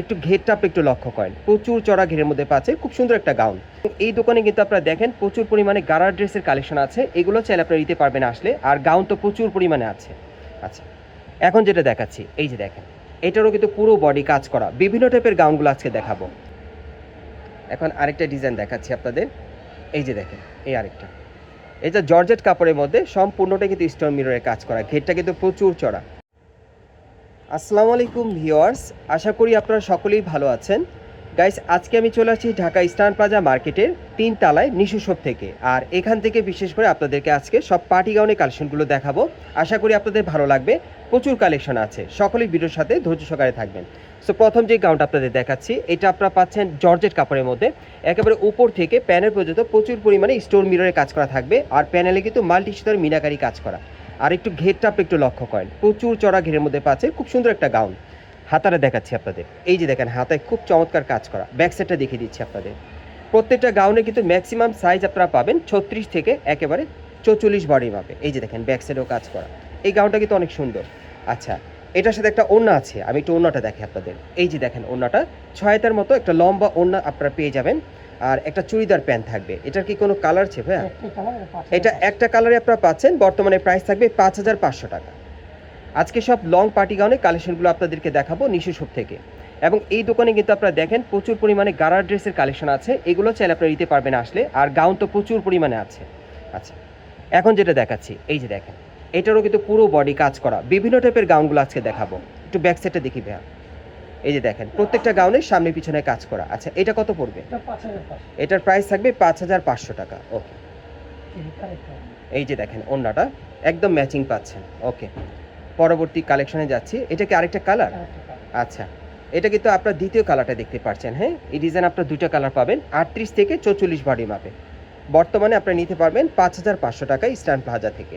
একটু ঘেরটা আপনি একটু লক্ষ্য করেন। প্রচুর চড়া ঘেরের মধ্যে পাচ্ছে, খুব সুন্দর একটা গাউন। এই দোকানে কিন্তু আপনারা দেখেন, প্রচুর পরিমাণে গারার ড্রেসের কালেকশন আছে, এগুলো চাইলে আপনারা নিতে পারবেন আসলে, আর গাউন তো প্রচুর পরিমাণে আছে। আচ্ছা এখন যেটা দেখাচ্ছি, এই যে দেখেন, এটারও কিন্তু পুরো বডি কাজ করা, বিভিন্ন টাইপের গাউনগুলো আজকে দেখাবো। এখন আরেকটা ডিজাইন দেখাচ্ছি আপনাদের, এই যে দেখেন, এই আরেকটা। এটা জর্জেট কাপড়ের মধ্যে সম্পূর্ণটা কিন্তু স্টোন মিররের কাজ করা, ঘেরটা কিন্তু প্রচুর চড়া। আসসালামু আলাইকুম ভিওয়ার্স আশা করি আপনারা সকলেই ভালো আছেন। গাইস, আজকে আমি চলে আসছি ঢাকা ইস্টার্ন প্লাজা মার্কেটের তিন তালায় নিশু শপ থেকে। আর এখান থেকে বিশেষ করে আপনাদেরকে আজকে সব পার্টি গাউনের কালেকশনগুলো দেখাবো। আশা করি আপনাদের ভালো লাগবে, প্রচুর কালেকশন আছে। সকলেই ভিডিওর সাথে ধৈর্য সহকারে থাকবেন। সো প্রথম যে গাউনটা আপনাদের দেখাচ্ছি, এটা আপনারা পাচ্ছেন জর্জেট কাপড়ের মধ্যে। একেবারে উপর থেকে প্যানেল পর্যন্ত প্রচুর পরিমাণে স্টোর মিররের কাজ করা থাকবে। আর প্যানেলে কিন্তু মাল্টি সুতার মিনাকারি কাজ করা। আর একটু ঘেরটা আপনি একটু লক্ষ্য করেন। প্রচুর চড়া ঘেরের মধ্যে পাচ্ছে, খুব সুন্দর একটা গাউন। হাতাটা দেখাচ্ছি আপনাদের। এই যে দেখেন, হাতায় খুব চমৎকার কাজ করা। ব্যাক সাইডটা দেখিয়ে দিচ্ছি আপনাদের। প্রত্যেকটা গাউনে কিন্তু ম্যাক্সিমাম সাইজ আপনারা পাবেন ছত্রিশ থেকে একেবারে চৌচল্লিশ বডি মাপে। এই যে দেখেন ব্যাক সাইডেও কাজ করা। এই গাউনটা কিন্তু অনেক সুন্দর। আচ্ছা এটার সাথে একটা ওড়না আছে। আমি একটু ওড়নাটা দেখি আপনাদের। এই যে দেখেন, ওড়নাটা। ছয়তার মতো একটা লম্বা ওড়না আপনারা পেয়ে যাবেন। আর একটা চুড়িদার প্যান্ট থাকবে। এটার কি কোনো কালার আছে ভাইয়া? এটা একটা কালারে আপনারা পাচ্ছেন বর্তমানে প্রাইস থাকবে পাঁচ হাজার পাঁচশো টাকা। আজকে সব লং পার্টি গাউনের কালেকশনগুলো আপনাদেরকে দেখাবো নিশু শপ থেকে। এবং এই দোকানে কিন্তু আপনারা দেখেন প্রচুর পরিমাণে গারার ড্রেসের কালেকশন আছে এগুলো চাইলে আপনারা নিতে পারবেন আসলে আর গাউন তো প্রচুর পরিমাণে আছে। আচ্ছা এখন যেটা দেখাচ্ছি এই যে দেখেন এটারও কিন্তু পুরো বডি কাজ করা। বিভিন্ন টাইপের গাউনগুলো আজকে দেখাবো। একটু ব্যাক সাইডটা দেখি ভাইয়া। এই যে দেখেন প্রত্যেকটা গাউনের সামনে পিছনে কাজ করা। আচ্ছা এটা কত পড়বে? এটার প্রাইস থাকবে পাঁচ হাজার পাঁচশো টাকা। ওকে এই যে দেখেন অন্যটা একদম ম্যাচিং পাচ্ছেন। ওকে পরবর্তী কালেকশনে যাচ্ছি। এটা কি আরেকটা কালার আচ্ছা এটা কিন্তু আপনার দ্বিতীয় কালারটা দেখতে পাচ্ছেন হ্যাঁ? এই ডিজাইন আপনার দুটো কালার পাবেন আটত্রিশ থেকে চৌচল্লিশ বডি মাপে বর্তমানে আপনারা নিতে পারবেন পাঁচ হাজার পাঁচশো টাকা ইস্টার্ন প্লাজা থেকে।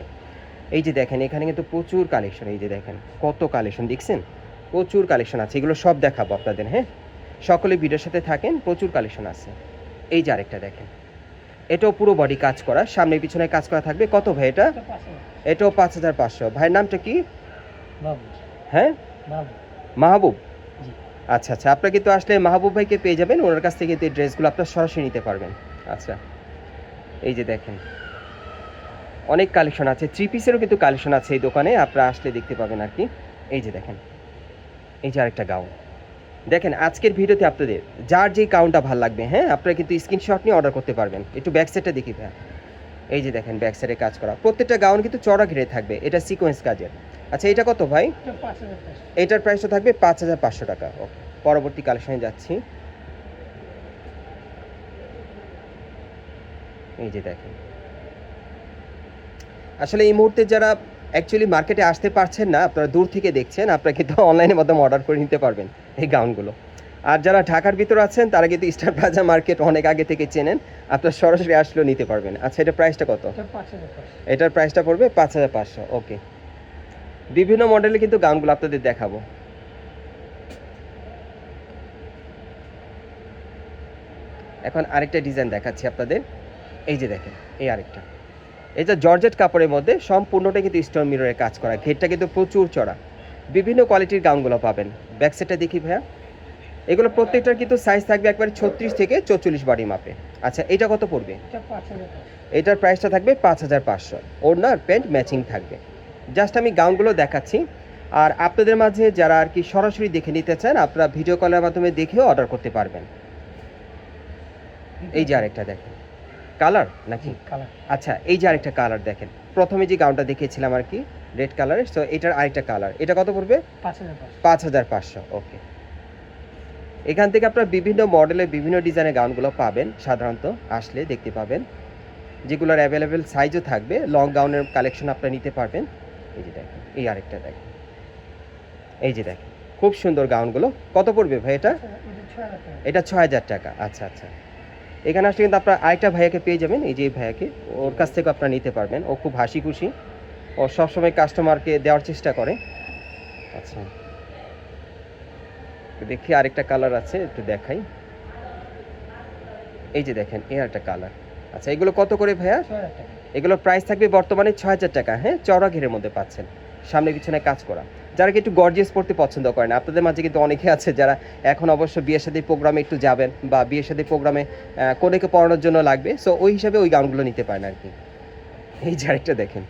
এই যে দেখেন এখানে কিন্তু প্রচুর কালেকশন এই যে দেখেন কত কালেকশন দেখছেন? প্রচুর কালেকশন আছে এগুলো সব দেখাবো আপনাদের হ্যাঁ? সকলে ভিডিওর সাথে থাকেন প্রচুর কালেকশন আছে। এই যে আরেকটা দেখেন। এটাও পুরো বডি কাজ করা সামনে পিছনে কাজ করা থাকবে। কত ভাই এটা? এটাও পাঁচ হাজার পাঁচশো। ভাইয়ের নামটা কি? হ্যাঁ? মাহবুব। আচ্ছা আচ্ছা আপনারা কিন্তু আসলে মাহবুব ভাইকে পেয়ে যাবেন ওনার কাছ থেকে কিন্তু এই ড্রেসগুলো আপনার সরাসরি নিতে পারবেন। আচ্ছা এই যে দেখেন। অনেক কালেকশন আছে থ্রি পিসেরও কিন্তু কালেকশন আছে এই দোকানে আপনারা আসলে দেখতে পাবেন আর কি। এই যে দেখেন। এই যে আরেকটা গাউন দেখেন, আজকের ভিডিওতে আপনাদের যার যেই গাউনটা ভালো লাগবে হ্যাঁ আপনারা কিন্তু স্ক্রিনশট নিয়ে অর্ডার করতে পারবেন। একটু ব্যাক সাইডটা দেখি ভাই এই যে দেখেন ব্যাক সাইডে কাজ করা। প্রত্যেকটা গাউন কিন্তু চড়া ঘিরে থাকবে। এটা সিকোয়েন্স কাজের। আচ্ছা এটা কত ভাই? এটার প্রাইসটা থাকবে পাঁচ হাজার পাঁচশো টাকা। ওকে পরবর্তী কালেকশনে যাচ্ছি। এই যে দেখেন। আসলে এই মুহূর্তে যারা অ্যাকচুয়ালি মার্কেটে আসতে পারছেন না আপনারা দূর থেকে দেখছেন আপনারা কিন্তু অনলাইনের মাধ্যমে অর্ডার করে নিতে পারবেন এই গাউনগুলো আর যারা ঢাকার ভিতর আছেন তারা কিন্তু স্টার প্লাজা মার্কেট অনেক আগে থেকে চেনেন আপনারা সরাসরি আসলেও নিতে পারবেন। আচ্ছা এটা প্রাইসটা কত এটার প্রাইসটা পড়বে পাঁচ হাজার পাঁচশো ওকে বিভিন্ন মডেলে কিন্তু গাউনগুলো আপনাদের দেখাবো। এখন আরেকটা ডিজাইন দেখাচ্ছি আপনাদের। এই যে দেখেন এই আরেকটা। এটা জর্জেট কাপড়ের মধ্যে সম্পূর্ণটা কিন্তু স্টোন মিররের কাজ করা। ঘেরটা কিন্তু প্রচুর চড়া। বিভিন্ন কোয়ালিটির গাউনগুলো পাবেন। ব্যাক সাইডটা দেখি ভাইয়া। এগুলো প্রত্যেকটার কিন্তু সাইজ থাকবে একবারে ছত্রিশ থেকে চৌচল্লিশ বাড়ি মাপে। আচ্ছা এটা কত পড়বে? এটার প্রাইসটা থাকবে পাঁচ হাজার পাঁচশো। ওড়নার প্যান্ট ম্যাচিং থাকবে। জাস্ট আমি গাউনগুলো দেখাচ্ছি। আর আপনাদের মাঝে যারা আর কি সরাসরি দেখে নিতে চান আপনারা ভিডিও কলের মাধ্যমে দেখেও অর্ডার করতে পারবেন। এই যে আরেকটা দেখেন। কালার নাকি? আচ্ছা এই যে আরেকটা কালার দেখেন। প্রথমে যে গাউনটা দেখিয়েছিলাম আর কি রেড কালারের সো এটার আরেকটা কালার এটা কত পড়বে? পাঁচ হাজার পাঁচশো। ওকে এখান থেকে আপনারা বিভিন্ন মডেলের বিভিন্ন ডিজাইনের গাউনগুলো পাবেন সাধারণত আসলে দেখতে পাবেন। যেগুলোর অ্যাভেলেবেল সাইজও থাকবে লং গাউনের কালেকশন আপনারা নিতে পারবেন। এই যে দেখেন এই আরেকটা দেখেন। এই যে দেখেন খুব সুন্দর গাউনগুলো কত পড়বে ভাই এটা? এটা ছয় হাজার টাকা আচ্ছা আচ্ছা। এখানে আসলে কিন্তু আপনার আরেকটা ভাইয়াকে পেয়ে যাবেন এই যে ভাইয়াকে। ওর কাছ থেকে আপনারা নিতে পারবেন। ও খুব হাসি খুশি ও সবসময় কাস্টমারকে দেওয়ার চেষ্টা করে। আচ্ছা। দেখি আরেকটা কালার আছে একটু দেখাই। এই যে দেখেন এই একটা কালার আচ্ছা এগুলো কত করে ভাইয়া? এগুলো প্রাইস থাকবে বর্তমানে ছয় হাজার টাকা হ্যাঁ? চড়া ঘেরের মধ্যে পাচ্ছেন। সামনে পিছনে কাজ করা। যারা কি একটু গর্জিয়াস পড়তে পছন্দ করেন আপনাদের মাঝে কিন্তু অনেকে আছে যারা এখন অবশ্য বিয়ের সাথে প্রোগ্রামে একটু যাবেন বা বিয়ের সাথে প্রোগ্রামে কোনেকে পড়ানোর জন্য লাগবে। সো ওই হিসাবে ওই গাউনগুলো নিতে পারেন আর কি এই যে আরেকটা দেখেন।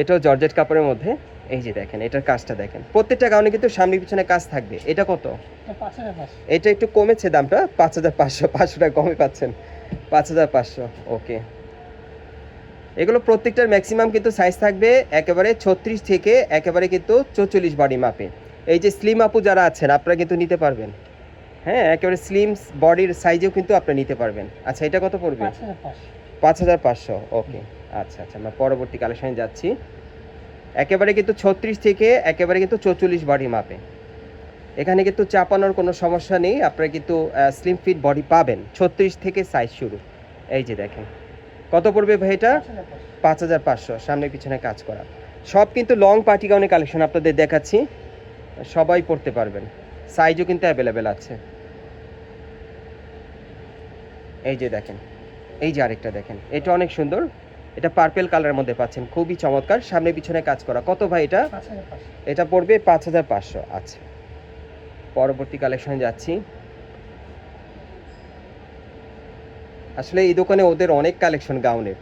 এটাও জর্জেট কাপড়ের মধ্যে। এই যে দেখেন এটার কাজটা দেখেন। প্রত্যেকটা গাউনে কিন্তু সামনে পিছনে কাজ থাকবে। এটা কত? এটা একটু কমেছে দামটা। পাঁচ হাজার পাঁচশো পাঁচশো টাকা কমে পাচ্ছেন। পাঁচ হাজার পাঁচশো ওকে। এগুলো প্রত্যেকটার ম্যাক্সিমাম কিন্তু সাইজ থাকবে একেবারে ছত্রিশ থেকে একেবারে কিন্তু চৌচল্লিশ বডি মাপে। এই যে স্লিম আপু যারা আছেন আপনারা কিন্তু নিতে পারবেন। হ্যাঁ একেবারে স্লিম বডির সাইজেও কিন্তু আপনি নিতে পারবেন। আচ্ছা এটা কত পড়বে? পাঁচ হাজার পাঁচশো। ওকে আচ্ছা আচ্ছা আমরা পরবর্তী কালেকশনে যাচ্ছি। একেবারে কিন্তু ছত্রিশ থেকে একেবারে কিন্তু চৌচল্লিশ বডি মাপে। এখানে কিন্তু চাপানোর কোনো সমস্যা নেই আপনারা কিন্তু স্লিম ফিট বডি পাবেন। ছত্রিশ থেকে সাইজ শুরু। এই যে দেখেন। কত পড়বে ভাই এটা? পাঁচ হাজার পাঁচশো পাঁচ সামনে পিছনে কাজ করা। সব কিন্তু লং পার্টি গাউনের কালেকশন আপনাদের দেখাচ্ছি। সবাই পড়তে পারবেন। সাইজও কিন্তু অ্যাভেলেবেল আছে। এই যে দেখেন এই যে আরেকটা দেখেন এটা অনেক সুন্দর। এটা পার্পেল কালারের মধ্যে পাচ্ছেন খুবই চমৎকার। সামনে পিছনে কাজ করা। কত ভাই এটা? এটা পড়বে পাঁচ হাজার পাঁচশো আচ্ছা। পরবর্তী কালেকশনে যাচ্ছি। আসলে এই দোকানে ওদের অনেক কালেকশন গাউনের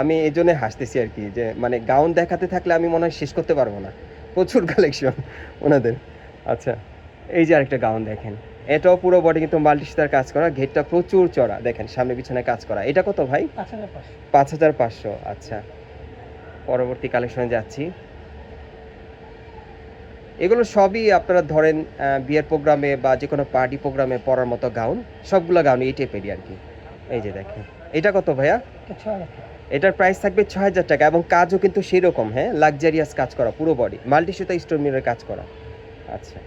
আমি এই জন্য হাসতেছি আর কি যে মানে গাউন দেখাতে থাকলে আমি মনে হয় শেষ করতে পারব না। প্রচুর কালেকশন ওনাদের। আচ্ছা এই যে আরেকটা গাউন দেখেন। এটাও পুরো বডি কিন্তু মাল্টি স্টার কাজ করা, ঘেরটা প্রচুর চড়া। দেখেন, সামনে পিছনে কাজ করা। এটা কত ভাই? পাঁচ হাজার পাঁচশো। আচ্ছা পরবর্তী কালেকশনে যাচ্ছি। এগুলো সবই আপনারা ধরেন বিয়ের প্রোগ্রামে বা যে কোনো পার্টি প্রোগ্রামে পরার মতো গাউন সবগুলো গাউন এই টাইপেরই আর কি। এই যে দেখেন। এটা কত ভাইয়া? এটার প্রাইস থাকবে ছ হাজার টাকা এবং কাজও কিন্তু সেরকম হ্যাঁ? লাক্সারিয়াস কাজ করা পুরো বডি মাল্টি সুতা স্টোর মিলের কাজ করা। আচ্ছা।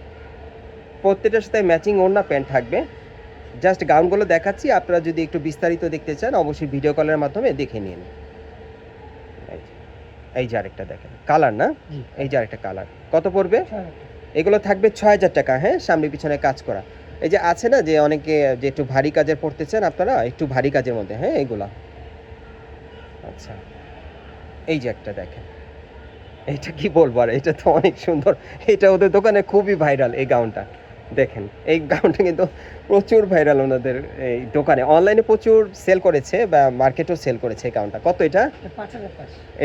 প্রত্যেকটার সাথে ম্যাচিং ওড়না প্যান্ট থাকবে। জাস্ট গাউনগুলো দেখাচ্ছি আপনারা যদি একটু বিস্তারিত দেখতে চান অবশ্যই ভিডিও কলের মাধ্যমে দেখে নিন। এই যে- আরেকটা দেখেন। কালার না? এই যে আরেকটা কালার কত পড়বে? এগুলো থাকবে ছ হাজার টাকা হ্যাঁ? সামনে পিছনে কাজ করা। এই যে আছে না যে অনেকে যে একটু ভারী কাজের পড়তে চান আপনারা একটু ভারী কাজের মধ্যে হ্যাঁ এগুলা। আচ্ছা। এই যে একটা দেখেন। এটা কি বলব আর এটা তো অনেক সুন্দর। এটা ওদের দোকানে খুবই ভাইরাল এই গাউনটা। দেখেন এই গাউনটা কিন্তু প্রচুর ভাইরাল ওনাদের এই দোকানে। অনলাইনে প্রচুর সেল করেছে বা মার্কেটেও সেল করেছে এই গাউনটা। কত এটা?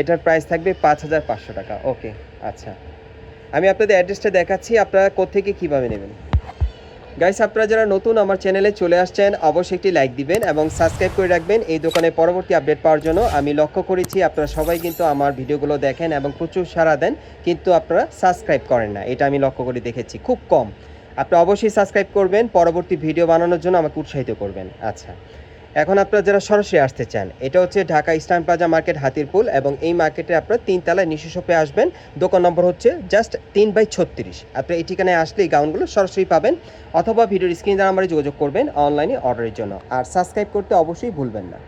এটার প্রাইস থাকবে পাঁচ হাজার পাঁচশো টাকা। ওকে আচ্ছা। আমি আপনাদের অ্যাড্রেসটা দেখাচ্ছি আপনারা কোথেকে কীভাবে নেবেন? গাইস, আপনারা যারা নতুন আমার চ্যানেলে চলে আসছেন, অবশ্যই একটি লাইক দিবেন এবং সাবস্ক্রাইব করে রাখবেন। এই দোকানে পরবর্তী আপডেট পাওয়ার জন্য আমি লক্ষ্য করেছি, আপনারা সবাই কিন্তু আমার ভিডিওগুলো দেখেন এবং প্রচুর সাড়া দেন, কিন্তু আপনারা সাবস্ক্রাইব করেন না। এটা আমি লক্ষ্য করে দেখেছি, খুব কম। আপনি অবশ্যই সাবস্ক্রাইব করবেন, পরবর্তী ভিডিও বানানোর জন্য আমাকে উৎসাহিত করবেন। আচ্ছা। এখন আপনারা যারা সরাসরি আসতে চান, এটা হচ্ছে Dhaka eastern plaza market Hatirpool এবং এই মার্কেটে আপনারা তিনতলায় নিশু শপে আসবেন। দোকান নম্বর হচ্ছে জাস্ট তিন বাই ছত্রিশ। আপনারা এই ঠিকানায় আসলে এই গাউনগুলো সরাসরি পাবেন অথবা ভিডিওর স্ক্রিন নাম্বারে যোগাযোগ করবেন অনলাইনে অর্ডারের জন্য। আর সাবস্ক্রাইব করতে অবশ্যই ভুলবেন না।